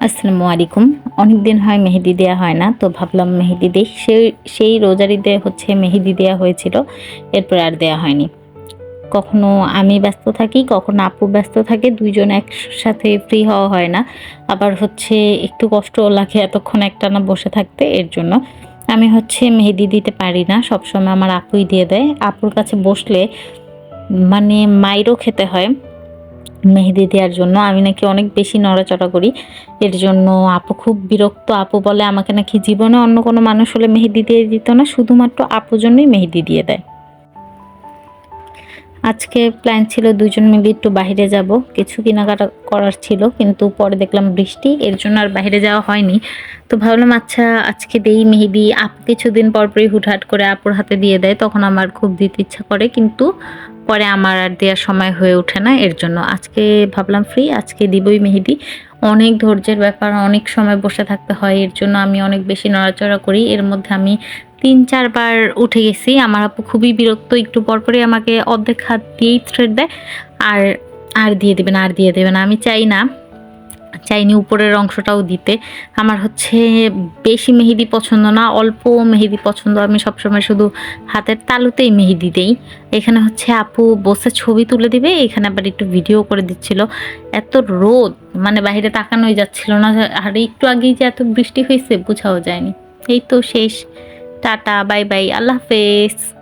আসসালামু আলাইকুম। অনেক দিন হয় মেহেদি দেওয়া হয় না, তো ভাবলাম মেহেদি দিই। সেই সেই রোজারিতে হচ্ছে মেহেদি দেওয়া হয়েছিল, এরপর আর দেওয়া হয়নি। কখনো আমি ব্যস্ত থাকি, কখনো আপু ব্যস্ত থাকে, দুইজন একসাথে ফ্রি হওয়া হয় না। আবার হচ্ছে একটু কষ্ট লাগে এতক্ষণ একটানা বসে থাকতে, এর জন্য। আমি হচ্ছে মেহেদি দিতে পারি না, সবসময় আমার আপুই দিয়ে দেয়। আপুর কাছে বসলে মানে মাইরও খেতে হয়। মেহেদি দেওয়ার জন্য। আমি নাকি অনেক বেশি নড়াচড়া করি। এর জন্য আপু খুব বিরক্ত। আপু বলে, আমাকে নাকি জীবনে অন্য কোনো মানুষ হলে মেহেদি দিয়ে দিত না। শুধুমাত্র আপুর জন্যই মেহেদি দিয়ে দেয়। আজকে প্ল্যান ছিল দুজন মিলে একটু বাইরে যাব। কিছু কেনাকাটা করার ছিল, কিন্তু পরে দেখলাম বৃষ্টি। এর জন্য আর বাইরে যাওয়া হয়নি। তো ভাবলাম আচ্ছা আজকে দেই মেহেদি। আপু কিছুদিন পর পরই হুটহাট করে আপুর হাতে দিয়ে দেয়। তখন আমার খুব দিতে ইচ্ছা করে, কিন্তু পরে আমার আর দেওয়ার সময় হয়ে ওঠে না, এর জন্য আজকে ভাবলাম ফ্রি আজকে দিবই মেহেদি। অনেক ধৈর্যের ব্যাপার, অনেক সময় বসে থাকতে হয়, এর জন্য আমি অনেক বেশি নড়াচড়া করি। এর মধ্যে আমি তিন, চারবার উঠে গেছি। আমার আপু খুবই বিরক্ত, একটু পরপরই আমাকে অর্ধেক হাত দিয়েই থ্রেড দেয়। আর আর দিয়ে দেবেন আর দিয়ে দেবেন আমি চাই না। চাইনি উপরের অংশটাও দিতে। আমার হচ্ছে বেশি মেহেদি পছন্দ না, অল্প মেহেদি পছন্দ। আমি সবসময় শুধু হাতের তালুতেই মেহেদি দেই। এখানে হচ্ছে আপু বসে ছবি তুলে দিবে, এখানে আবার একটু ভিডিও করে দিচ্ছিল। এত রোদ মানে বাইরে তাকানোই যাচ্ছিল না। আর একটু আগেই যে এত বৃষ্টি হয়েছে, বোঝাও যায়নি। এই তো শেষ। টাটা, বাই বাই, আল্লাহ হাফেজ।